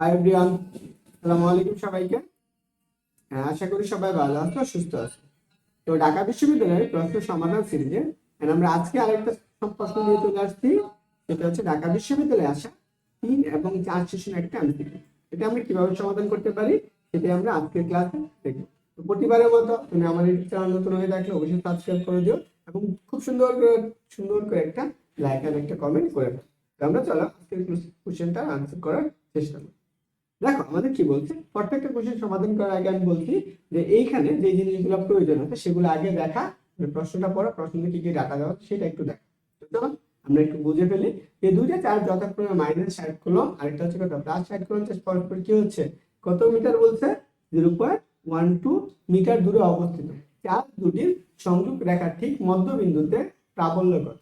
Hi everyone আসসালামু আলাইকুম সবাইকে। হ্যাঁ, আশা করি সবাই ভালো আছো সুস্থ আছো। তো ঢাকা বিশ্ববিদ্যালয়ের প্রশ্ন সমাধান সিরিজে আমরা আজকে আরেকটা প্রশ্ন নিয়ে চলে আসছি। সেটা হচ্ছে ঢাকা বিশ্ববিদ্যালয়ে আসা তিন এবং চার সেশন একটা এমসিকিউ এটা আমরা কীভাবে সমাধান করতে পারি সেটা আমরা আজকের ক্লাসে দেখব। তো প্রতিবারের মতো তুমি আমার চ্যানেল নতুন হয়ে থাকলে অবশ্যই সাবস্ক্রাইব করে দিও এবং খুব সুন্দর করে সুন্দর করে একটা লাইক আর একটা কমেন্ট করে দাও। আমরা চলো আজকের কোশ্চেনটা আনসার করার চেষ্টা করি। দেখো, আমাদের কি বলছে? প্রত্যেকটা কোশ্চেন সমাধান করার আগে আমি বলছি যে এইখানে যে জিনিসগুলো প্রয়োজন আছে, সেগুলো আগে দেখা প্রশ্নটা পড়া প্রশ্নে কি কি ডাটা দেওয়া সেটা একটু দেখা। চলো আমরা একটু বুঝে ফেলি। এই দুইটা চার্জ যথাক্রমে মাইনাস ষাট কলম আরেকটা হচ্ছে কত? প্লাস ষাট কলম পরস্পর কি হচ্ছে? কত মিটার বলছে? Zero point one two metre দূরে অবস্থিত। চার্জ দুটির সংযোগ রেখার ঠিক মধ্যবিন্দুতে প্রাবল্য কত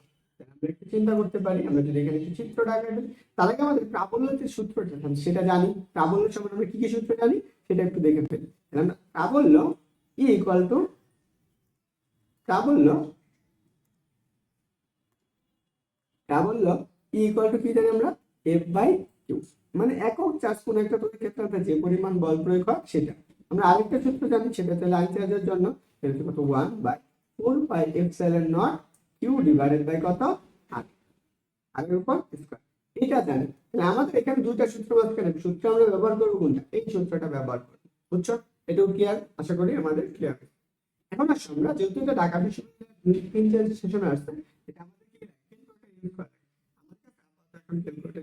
একটু চিন্তা করতে পারি আমরা যদি এখানে একটু চিত্রটা আঁকা দিই, তার আগে আমাদের প্রাবল্যের যে সূত্রটা সেটা জানি। প্রাবল্য সম্বন্ধে আমরা কি কি সূত্র জানি সেটা একটু দেখে ফেলি। প্রাবল্য ই ইকুয়াল টু প্রাবল্য প্রাবল্য ই ইকুয়াল টু কি জানি আমরা? এফ বাই কিউ মানে একক চার্জ কোন একটা তড়িৎ ক্ষেত্রে আমরা যে পরিমাণ বল প্রয়োগ হয় সেটা। আমরা আরেকটা সূত্র জানি সেটা তাহলে লাইন চার্জের জন্য সেটা কত? One by four by F epsilon naught Q divided by কত? আর আগের উপর স্কয়ার এটা জানি। তাহলে আমাদের এখানে দুইটা সূত্র মাঝখানে সূত্র আমরা ব্যবহার করব কোনটা? এই সূত্রটা ব্যবহার করব। বুঝছ? এটাও ক্লিয়ার আশা করি আমাদের ক্লিয়ার এখন আসো আমরা, যেহেতু এটা ঢাকা বিশ্ববিদ্যালয়ের সেশনে আসছে, এটা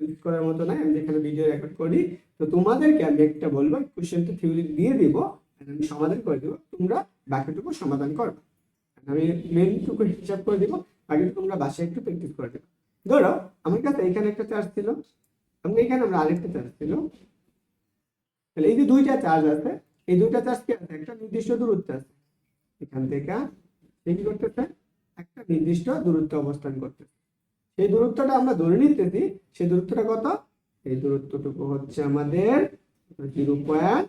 ইউজ করার মতো নাই, আমি যেখানে ভিডিও রেকর্ড করি। তো তোমাদেরকে আমি একটা বলব কোশ্চেনটা থিওরি দিয়ে দিব আমি সমাধান করে দিব। তোমরা বাকিটুকু সমাধান করবে। আমি মেনটুকু হিসাব করে দিব, বাকিটুকু তোমরা বাসায় একটু প্র্যাকটিস করে দেবে ধরো, আমার কাছে এখানে একটা চার্জ ছিল এবং এখানে আমরা আরেকটা চার্জ ছিল তাহলে এই যে দুইটা চার্জ আছে, এই দুইটা চার্জ কি আছে? একটা নির্দিষ্ট দূরত্ব আছে। এখান থেকে কি করতেছে, একটা নির্দিষ্ট দূরত্বে অবস্থান করতেছে। সেই দূরত্বটা আমরা ধরে নিতেছি, সেই দূরত্বটা কত? এই দূরত্বটুকু হচ্ছে আমাদের zero point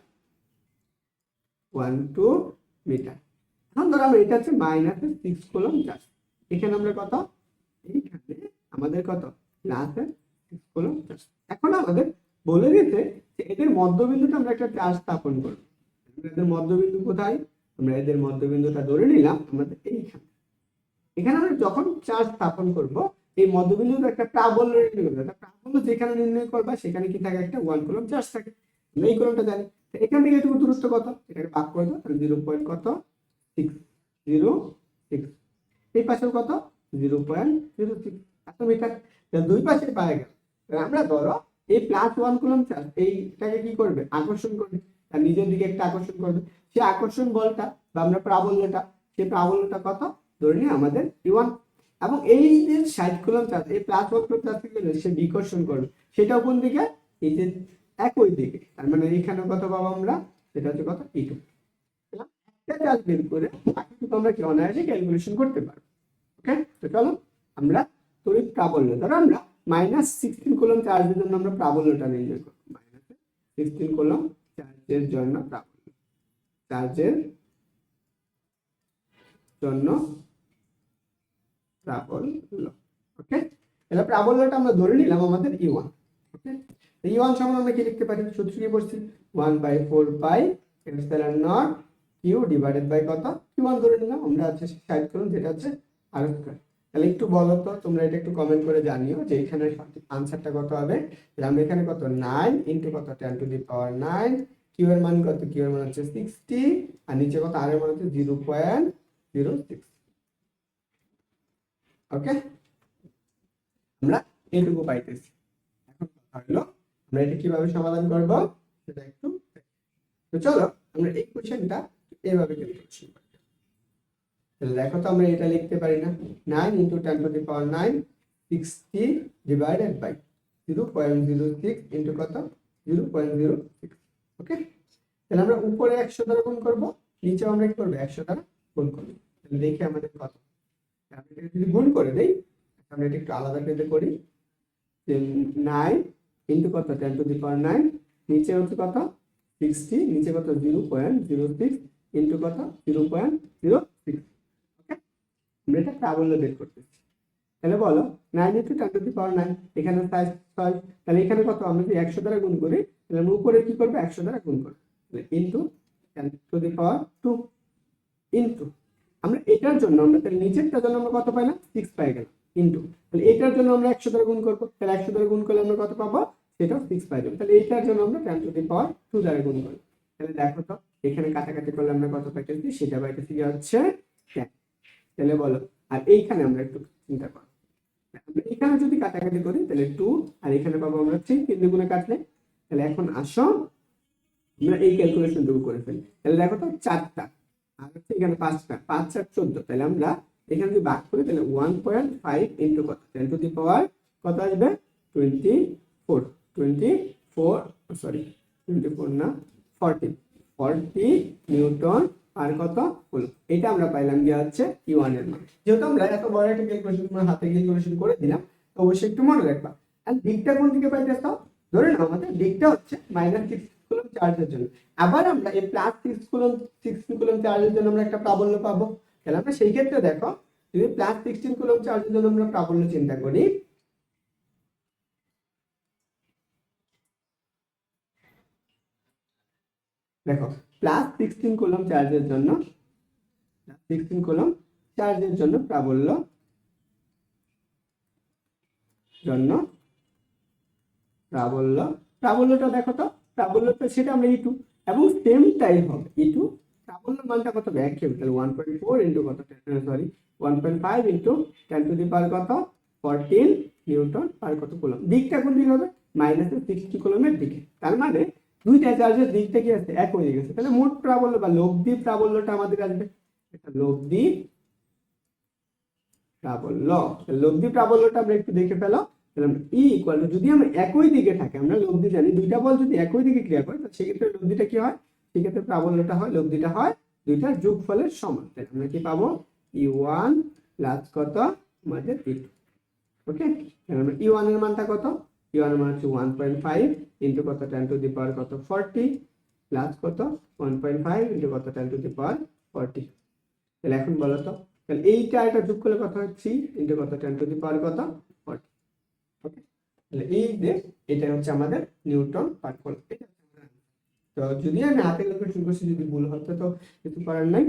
one two metre এখন ধরো আমরা এটা হচ্ছে মাইনাস সিক্স কলম চার্জ এখানে আমরা কত? এইখানে আমাদের কত? চার্জ এখন আমাদের বলে দিতে যে এদের মধ্যবিন্দুটা আমরা একটা চার্জ স্থাপন করব। এদের মধ্যবিন্দু কোথায়? আমরা এদের মধ্যবিন্দুটা ধরে নিলাম আমাদের এইখানে। এখানে আমরা যখন চার্জ স্থাপন করব, এই মধ্যবিন্দুর একটা প্রাবল্য নির্ণয় প্রাবল্য যেখানে নির্ণয় করবা, সেখানে কি থাকে? একটা ওয়ান কলম চার্জ থাকে। আমরা এই কলমটা জানি। এখান থেকে এটুকু দূরত্ব কত? এটাকে ভাগ করে দাও। তাহলে জিরো পয়েন্ট কত? সিক্স জিরো সিক্স এই পাশেও কত? জিরো পয়েন্ট জিরো সিক্স দুই পাশে পায়ে গেল। আমরা ধরো, এই প্লাস ওয়ান কলম চার্জ এইটাকে কি করবে? আকর্ষণ করবে। তার নিজের দিকে একটা আকর্ষণ করবে। সেই আকর্ষণ বলটা বা আমরা প্রাবল্যটা সেই প্রাবল্যটা কত? ধরে নিই আমাদের ওয়ান এবং এই যে ষাট কুলম চার্জ এই প্লাস ওয়ান কুলম চার্জ থেকে সে বিকর্ষণ করবে। সেটাও কোন দিকে? এই যে একই দিকে। তার মানে এখানে কত পাবো আমরা? সেটা হচ্ছে কত? এইটু একটা চার্জ বের করে আমরা কি অনায়াসে ক্যালকুলেশন করতে পারব। ওকে তো চলো, আমরা তড়িৎ প্রাবল্য ধরো আমরা মাইনাস সিক্সটিন কলম চার্জের জন্য আমরা প্রাবল্যটা নির্ণয় করব মাইনাস সিক্সটিন কলম চার্জের জন্য প্রাবল্য চার্জের জন্য প্রাবল্য। ওকে তাহলে প্রাবল্যটা আমরা ধরে নিলাম আমাদের ই ওয়ান ওকে ই ওয়ান সমান আমরা কি লিখতে পারি? সূত্র কি বলছি? One by four by epsilon naught Q divided by কত? কিউ ওয়ান ধরে নিলাম। আমরা হচ্ছে সাইড করুন যেটা হচ্ছে আর স্কয়ার তাহলে একটু বলো তো, তোমরা এটা একটু কমেন্ট করে জানিও যে এখানে আনসারটা কত হবে। আমরা এখানে কত? নাইন ইন্টু কত? Ten to the power nine Q এর মান কত? কিউ এর মান হচ্ছে সিক্সটি আর নিচে কত? আর এর মান হচ্ছে zero point zero six okay আমরা এইটুকু পাইতেছি। এখন কথা হলো, আমরা এটা কীভাবে সমাধান করব? সেটা একটু তো চলো, আমরা এই কোশ্চেনটা এইভাবে করি তাহলে দেখো তো আমরা এটা লিখতে পারি না। Nine into ten to the power nine sixty divided by zero point zero six into কত? Zero point zero six okay তাহলে আমরা উপরে একশো দ্বারা গুণ করব, নিচেও আমরা কি করব? একশো দ্বারা গুণ করব। তাহলে দেখি আমাদের কত। আমি এটাকে যদি গুণ করে দেই, আমরা এটা একটু আলাদা করে। করি নাইন ইন্টু কত? Ten to the power nine নিচে হচ্ছে কত? সিক্সটি নিচে কত? Zero point zero six into কত? জিরো পয়েন্ট জিরো সিক্স আমরা এটা প্রাবল্য বের করতেছি। তাহলে বলো nine into ten to the power nine এখানে সাইজ ছয় তাহলে এখানে কত? আমরা যদি একশো দ্বারা গুণ করি, তাহলে আমরা উপরে কি করব? একশো দ্বারা গুণ করব। তাহলে into ten to the power two into আমরা এটার জন্য আমরা তাহলে নিচেরটার জন্য আমরা কত পাইলাম? সিক্স পাই গেলাম ইন্টু তাহলে এটার জন্য আমরা একশো দ্বারা গুণ করব। তাহলে একশো দ্বারা গুণ করলে আমরা কত পাবো? সেটাও সিক্স পাই যাব তাহলে এইটার জন্য আমরা ten to the power two দ্বারা গুণ করি তাহলে দেখো তো, এখানে কাটাকাটি করলে আমরা কত পাইতেছি? সেটা পাইতেছি হচ্ছে? তাহলে বলো, আর এইখানে আমরা একটু চিন্তা করো। আমরা এখানে যদি কাটাকাটি করি, তাহলে টু আর এখানে পাবো আমরা থ্রি তিন দুগুণে কাটলে, তাহলে এখন আসো, আমরা এই ক্যালকুলেশনটুকু করে ফেলি। তাহলে দেখো তো চারটা, আর হচ্ছে এখানে পাঁচটা, পাঁচ চার চোদ্দ, তাহলে আমরা এখানে যদি ভাগ করি, তাহলে ওয়ান পয়েন্ট ফাইভ ইন্টু কত? টেন টু দি পাওয়ার কত আসবে? Twenty four twenty four sorry twenty four না ফর্টি ফর্টি নিউটন আর কত? হলো। এটা আমরা পাইলাম যে হচ্ছে ওয়ানের মান। যেহেতু আমরা এত বড় একটা ক্যালকুলেশন আমরা হাতে ক্যালকুলেশন করে দিলাম, তো অবশ্যই একটু মনে রাখবা। আর দিকটা কোন দিকে পাইতেছ? ধরে নাও আমাদের দিকটা হচ্ছে মাইনাস সিক্স কুলম চার্জের জন্য। আবার আমরা এই plus six coulomb sixteen coulomb চার্জের জন্য আমরা একটা প্রাবল্য পাবো। তাহলে আমরা সেই ক্ষেত্রে দেখো, যদি প্লাস সিক্সটিন কুলম চার্জের জন্য আমরা প্রাবল্য চিন্তা করি, দেখো প্লাস সিক্সটিন কুলম চার্জের জন্য সিক্সটিন কুলম চার্জের জন্য প্রাবল্য জন্য প্রাবল্য, প্রাবল্যটা দেখো তো, প্রাবল্যটা সেটা আমরা ইটু এবং সেম টাইম হবে ইটু প্রাবল্য মানটা কত ব্যাখ্যা হবে তাহলে ওয়ান পয়েন্ট ফোর ইন্টু কত? Sorry one point five into ten to the power কত? ফোরটিন নিউটন পার কত কুলম দিকটা কোন দিকে হবে? মাইনাসের সিক্সটি কুলমের দিকে। তার মানে দুইটা চার্জের দিকটা কি আছে এক হয়ে গেছে। তাহলে মোট প্রাবল্য বা লব্ধি প্রাবল্যটা আমাদের আসবে। এটা লব্ধি প্রাবল্য। লব্ধি প্রাবল্যটা আমরা একটু দেখে ফেলো। ই ইকুয়াল টু যদি আমরা একই দিকে থাকে, আমরা লব্ধি জানি, দুইটা বল যদি একই দিকে ক্রিয়া করে সেক্ষেত্রে লব্ধিটা কি হয়? সেক্ষেত্রে প্রাবল্যটা হয়, লব্ধিটা হয় দুইটার যোগফলের সমান। তাহলে আমরা কি পাবো? ই ওয়ান প্লাস কত? আমাদের ই ওকে ই ওয়ানের মানটা কত? ই ওয়ান হচ্ছে ওয়ান পয়েন্ট ফাইভ ইন্টু কত টেন টু দি পাওয়ার কত ফর্টি প্লাস কত ওয়ান পয়েন্ট ফাইভ ইন্টু কত ten to the power forty তাহলে এখন বলো তো, তাহলে এইটা এটা যোগ করলে কত হয়? থ্রি ইন্টু কত টেন টু দি পাওয়ার কত ফর্টি ওকে তাহলে এই যে এটা হচ্ছে আমাদের নিউটন পার এটা হচ্ছে। তো যদি আমি হাতে ক্যালকুলেশন করছি, যদি ভুল হতো তো কিছু করার নাই।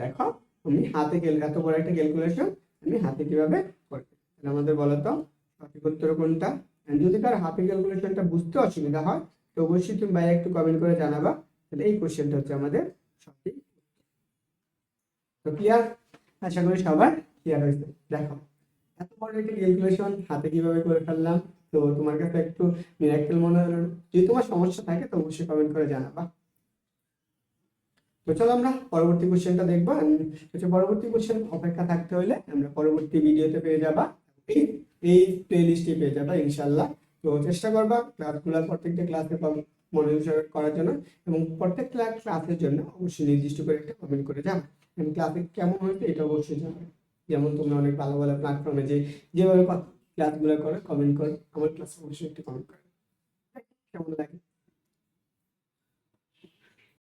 দেখো, আমি হাতে এত বড় একটা ক্যালকুলেশন আমি হাতে কীভাবে করি তাহলে আমাদের বলো তো সঠিক উত্তর কোনটা যদি কার হাতে ক্যালকুলেশনটা বুঝতে অসুবিধা হয়, তো অবশ্যই তুমি বাইরে একটু কমেন্ট করে জানাবা। তাহলে এই কোশ্চেনটা হচ্ছে আমাদের সঠিক তো ক্লিয়ার আশা করি সবার ক্লিয়ার হয়েছে। দেখো, এত বড় একটা ক্যালকুলেশন হাতে কীভাবে করে ফেললাম? তো তোমার কাছে একটু মিরাক্কেল মনে হলো? যদি তোমার সমস্যা থাকে, তো অবশ্যই কমেন্ট করে জানাবা। তো চলো আমরা পরবর্তী কোশ্চেনটা দেখব। হচ্ছে পরবর্তী কোশ্চেন অপেক্ষা থাকতে হলে আমরা পরবর্তী ভিডিওতে পেয়ে যাবা। এই এই প্লে লিস্টে পেয়ে যাবা ইনশাল্লাহ তো চেষ্টা করবা ক্লাসগুলো প্রত্যেকটা ক্লাসে মনোযোগ করার জন্য এবং প্রত্যেকটা ক্লাসের জন্য অবশ্যই নির্দিষ্ট করে একটা কমেন্ট করে যাবে এবং ক্লাসে কেমন হয়েছে এটা অবশ্যই জানাবে যেমন তোমরা অনেক ভালো ভালো প্ল্যাটফর্মে যে, যেভাবে ক্লাসগুলো করে কমেন্ট করো, আমার ক্লাসে অবশ্যই একটু কমেন্ট করো। কেমন লাগে?